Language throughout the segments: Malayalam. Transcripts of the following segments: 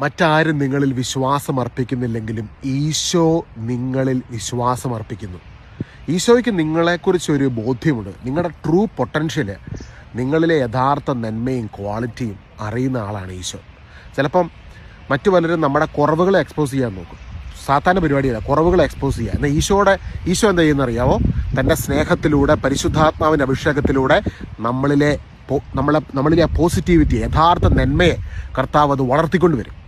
മറ്റാരും നിങ്ങളിൽ വിശ്വാസം അർപ്പിക്കുന്നില്ലെങ്കിലും ഈശോ നിങ്ങളിൽ വിശ്വാസം അർപ്പിക്കുന്നു ഈശോയ്ക്ക് നിങ്ങളെക്കുറിച്ചൊരു ബോധ്യമുണ്ട്. നിങ്ങളുടെ ട്രൂ പൊട്ടൻഷ്യൽ നിങ്ങളിലെ യഥാർത്ഥ നന്മയും ക്വാളിറ്റിയും അറിയുന്ന ആളാണ് ഈശോ. ചിലപ്പം മറ്റു പലരും നമ്മുടെ കുറവുകളെ എക്സ്പോസ് ചെയ്യാൻ നോക്കും. സാധാരണ പരിപാടിയല്ല കുറവുകളെ എക്സ്പോസ് ചെയ്യുക എന്നാൽ ഈശോയുടെ ഈശോ എന്താ ചെയ്യുന്ന അറിയാവോ? തന്റെ സ്നേഹത്തിലൂടെ പരിശുദ്ധാത്മാവിന്റെ അഭിഷേകത്തിലൂടെ നമ്മളിലെ നമ്മളെ നമ്മളിലെ ആ പോസിറ്റിവിറ്റി യഥാർത്ഥ നന്മയെ കർത്താവ് അത് വളർത്തിക്കൊണ്ടുവരും.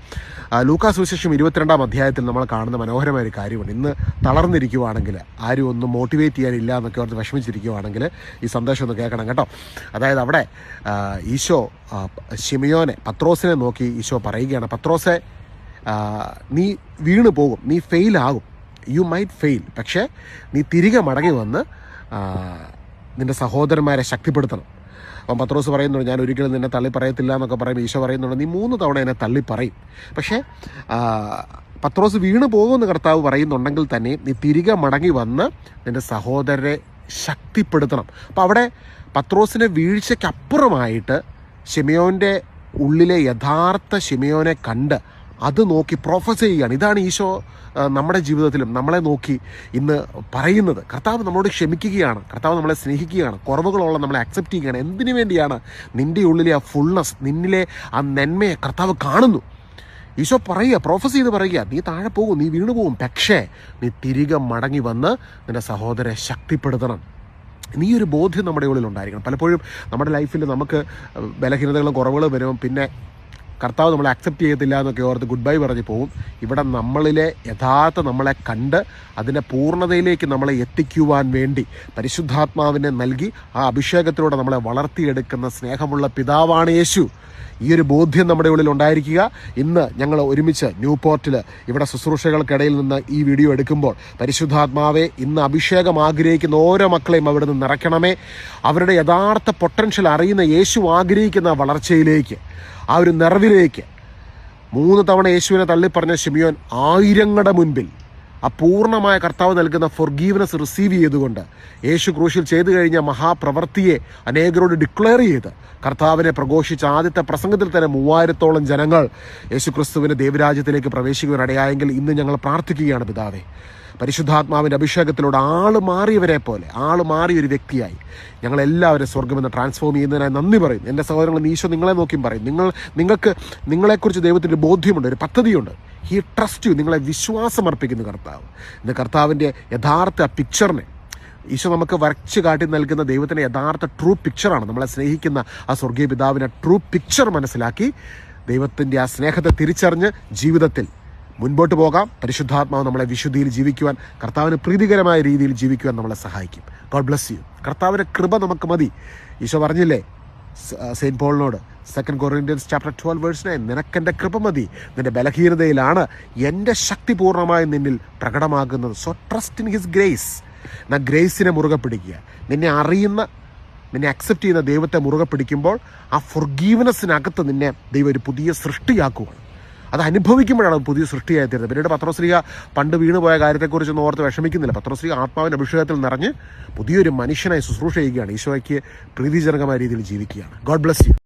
ലൂക്കാസ് സുവിശേഷം ഇരുപത്തിരണ്ടാം അധ്യായത്തിൽ നമ്മൾ കാണുന്ന മനോഹരമായ ഒരു കാര്യമാണ് ഇന്ന് തളർന്നിരിക്കുവാണെങ്കിൽ ആരും ഒന്നും മോട്ടിവേറ്റ് ചെയ്യാനില്ല എന്നൊക്കെ ഓർത്ത് വിഷമിച്ചിരിക്കുവാണെങ്കിൽ ഈ സന്ദേശം ഒന്ന് കേൾക്കണം കേട്ടോ. അതായത് അവിടെ ഈശോ ഷിമിയോനെ പത്രോസിനെ നോക്കി ഈശോ പറയുകയാണ് പത്രോസെ നീ വീണ് പോകും നീ ഫെയിലാകും യു മൈറ്റ് ഫെയിൽ പക്ഷേ നീ തിരികെ മടങ്ങി വന്ന് നിന്റെ സഹോദരന്മാരെ ശക്തിപ്പെടുത്തണം. അപ്പം പത്രോസ് പറയുന്നുണ്ട് ഞാൻ ഒരിക്കലും നിന്നെ തള്ളി പറയത്തില്ല എന്നൊക്കെ പറയുമ്പോൾ ഈശോ പറയുന്നുണ്ട് നീ മൂന്ന് തവണ എന്നെ തള്ളി പറയും. പക്ഷേ പത്രോസ് വീണ് പോകുമെന്ന് കർത്താവ് പറയുന്നുണ്ടെങ്കിൽ തന്നെ നീ തിരികെ മടങ്ങി വന്ന് നിന്റെ സഹോദരരെ ശക്തിപ്പെടുത്തണം. അപ്പോൾ അവിടെ പത്രോസിന്റെ വീഴ്ചയ്ക്കപ്പുറമായിട്ട് ഷിമയോന്റെ ഉള്ളിലെ യഥാർത്ഥ ഷിമയോനെ കണ്ട് അത് നോക്കി പ്രൊഫസ് ചെയ്യുകയാണ്. ഇതാണ് ഈശോ നമ്മുടെ ജീവിതത്തിലും നമ്മളെ നോക്കി ഇന്ന് പറയുന്നത്. കർത്താവ് നമ്മളോട് ക്ഷമിക്കുകയാണ്. കർത്താവ് നമ്മളെ സ്നേഹിക്കുകയാണ്. കുറവുകളുള്ള നമ്മളെ അക്സെപ്റ്റ് ചെയ്യുകയാണ്. എന്തിനു വേണ്ടിയാണ്? നിന്റെ ഉള്ളിലെ ആ ഫുൾനെസ് നിന്നിലെ ആ നന്മയെ കർത്താവ് കാണുന്നു. ഈശോ പറയുക പ്രൊഫസ് ചെയ്ത് പറയുക നീ താഴെ പോകും നീ വീണു പോകും. പക്ഷേ നീ തിരികെ മടങ്ങി വന്ന് നിന്റെ സഹോദരെ ശക്തിപ്പെടുത്തണം. നീ ഒരു ബോധ്യം നമ്മുടെ ഉള്ളിൽ ഉണ്ടായിരിക്കണം പലപ്പോഴും നമ്മുടെ ലൈഫിൽ നമുക്ക് ബലഹീനതകളും കുറവുകളും വരും. പിന്നെ കർത്താവ് നമ്മളെ അക്സെപ്റ്റ് ചെയ്യത്തില്ല എന്നൊക്കെ ഓർത്ത് ഗുഡ് ബൈ പറഞ്ഞ് പോകും ഇവിടെ നമ്മളിലെ യഥാർത്ഥ നമ്മളെ കണ്ട് അതിന്റെ പൂർണതയിലേക്ക് നമ്മളെ എത്തിക്കുവാൻ വേണ്ടി പരിശുദ്ധാത്മാവിനെ നൽകി ആ അഭിഷേകത്തിലൂടെ നമ്മളെ വളർത്തിയെടുക്കുന്ന സ്നേഹമുള്ള പിതാവാണ് യേശു. ഈ ഒരു ബോധ്യം നമ്മുടെ ഉള്ളിൽ ഉണ്ടായിരിക്കുക. ഇന്ന് ഞങ്ങൾ ഒരുമിച്ച് ന്യൂ പോർട്ടിൽ ഇവിടെ ശുശ്രൂഷകൾക്കിടയിൽ നിന്ന് ഈ വീഡിയോ എടുക്കുമ്പോൾ പരിശുദ്ധാത്മാവെ ഇന്ന് അഭിഷേകം ആഗ്രഹിക്കുന്ന ഓരോ മക്കളെയും അവിടെ നിന്ന് നിറയ്ക്കണമേ. അവരുടെ യഥാർത്ഥ പൊട്ടൻഷ്യൽ അറിയുന്ന യേശു ആഗ്രഹിക്കുന്ന വളർച്ചയിലേക്ക് ആ ഒരു നിറവിലേക്ക്. മൂന്ന് തവണ യേശുവിനെ തള്ളിപ്പറഞ്ഞ ഷിമിയോൻ ആയിരങ്ങളുടെ മുൻപിൽ ആ പൂർണമായ കർത്താവ് നൽകുന്ന ഫൊർഗീവ്നെസ് റിസീവ് ചെയ്തുകൊണ്ട് യേശു ക്രൂശിൽ ചെയ്തു കഴിഞ്ഞ മഹാപ്രവൃത്തിയെ അനേകരോട് ഡിക്ലെയർ ചെയ്ത് കർത്താവിനെ പ്രഘോഷിച്ച ആദ്യത്തെ പ്രസംഗത്തിൽ തന്നെ മൂവായിരത്തോളം ജനങ്ങൾ യേശു ക്രിസ്തുവിന്റെ ദൈവരാജ്യത്തിലേക്ക് പ്രവേശിക്കുവാനിടയായെങ്കിൽ ഇന്ന് ഞങ്ങൾ പ്രാർത്ഥിക്കുകയാണ് പിതാവേ. പരിശുദ്ധാത്മാവിന്റെ അഭിഷേകത്തിലൂടെ ആൾ മാറിയവരെ പോലെ ആൾ മാറിയ ഒരു വ്യക്തിയായി. ഞങ്ങളെല്ലാവരും സ്വർഗമെന്ന് ട്രാൻസ്ഫോം ചെയ്യുന്നതിനായി നന്ദി പറയും. എന്റെ സഹോദരങ്ങൾ ഈശോ നിങ്ങളെ നോക്കിയും പറയും. നിങ്ങൾ നിങ്ങൾക്ക് നിങ്ങളെക്കുറിച്ച് ദൈവത്തിന്റെ ബോധ്യമുണ്ട് ഒരു പദ്ധതിയുണ്ട്. ഹീ ട്രസ്റ്റ് യു നിങ്ങളെ വിശ്വാസം അർപ്പിക്കുന്ന കർത്താവ്. ഇന്ന് കർത്താവിന്റെ യഥാർത്ഥ പിക്ചറിനെ ഈശോ നമുക്ക് വരച്ച് കാട്ടി നൽകുന്ന ദൈവത്തിന്റെ യഥാർത്ഥ ട്രൂ പിക്ചറാണ് നമ്മളെ സ്നേഹിക്കുന്ന ആ സ്വർഗീയ പിതാവിന്റെ ട്രൂ പിക്ചർ മനസ്സിലാക്കി ദൈവത്തിന്റെ ആ സ്നേഹത്തെ തിരിച്ചറിഞ്ഞ് ജീവിതത്തിൽ മുൻപോട്ട് പോകാം. പരിശുദ്ധാത്മാവ് നമ്മളെ വിശുദ്ധിയിൽ ജീവിക്കുവാൻ കർത്താവിന് പ്രീതികരമായ രീതിയിൽ ജീവിക്കുവാൻ നമ്മളെ സഹായിക്കും. ഗോഡ് ബ്ലസ് യു കർത്താവിന്റെ കൃപ നമുക്ക് മതി. ഈശോ പറഞ്ഞില്ലേ? സെയിന്റ് പോളിനോട്. സെക്കൻഡ് കൊറിയൻഷ്യൻസ് ചാപ്റ്റർ ട്വൽവ് വേഴ്സിനെ നിനക്കെന്റെ കൃപ മതി. നിന്റെ ബലഹീനതയിലാണ്. എന്റെ ശക്തി പൂർണമായി നിന്നിൽ പ്രകടമാകുന്നത്. So trust in his grace എന്നാൽ ഗ്രേസിനെ മുറുകെ പിടിക്കുക. നിന്നെ അറിയുന്ന നിന്നെ അക്സെപ്റ്റ് ചെയ്യുന്ന ദൈവത്തെ മുറുകെ പിടിക്കുമ്പോൾ ആ ഫൊർഗീവ്നെസ്സിനകത്ത് നിന്നെ ദൈവം ഒരു പുതിയ സൃഷ്ടിയാക്കുകയാണ് അത് അനുഭവിക്കുമ്പോഴാണ് പുതിയ സൃഷ്ടിയായി തീരുന്നത്. പിന്നീട് പത്രോശ്രീക പണ്ട് വീണുപോയ കാര്യത്തെക്കുറിച്ചൊന്നും ഓർത്ത് വിഷമിക്കുന്നില്ല. പത്രോശ്രീക ആത്മാവിന്റെ അഭിഷേകത്തിൽ നിറഞ്ഞ് പുതിയൊരു മനുഷ്യനായി ശുശ്രൂഷ ചെയ്യുകയാണ്. ഈശോയ്ക്ക് പ്രീതിജനകമായ രീതിയിൽ ജീവിക്കുകയാണ്. God bless you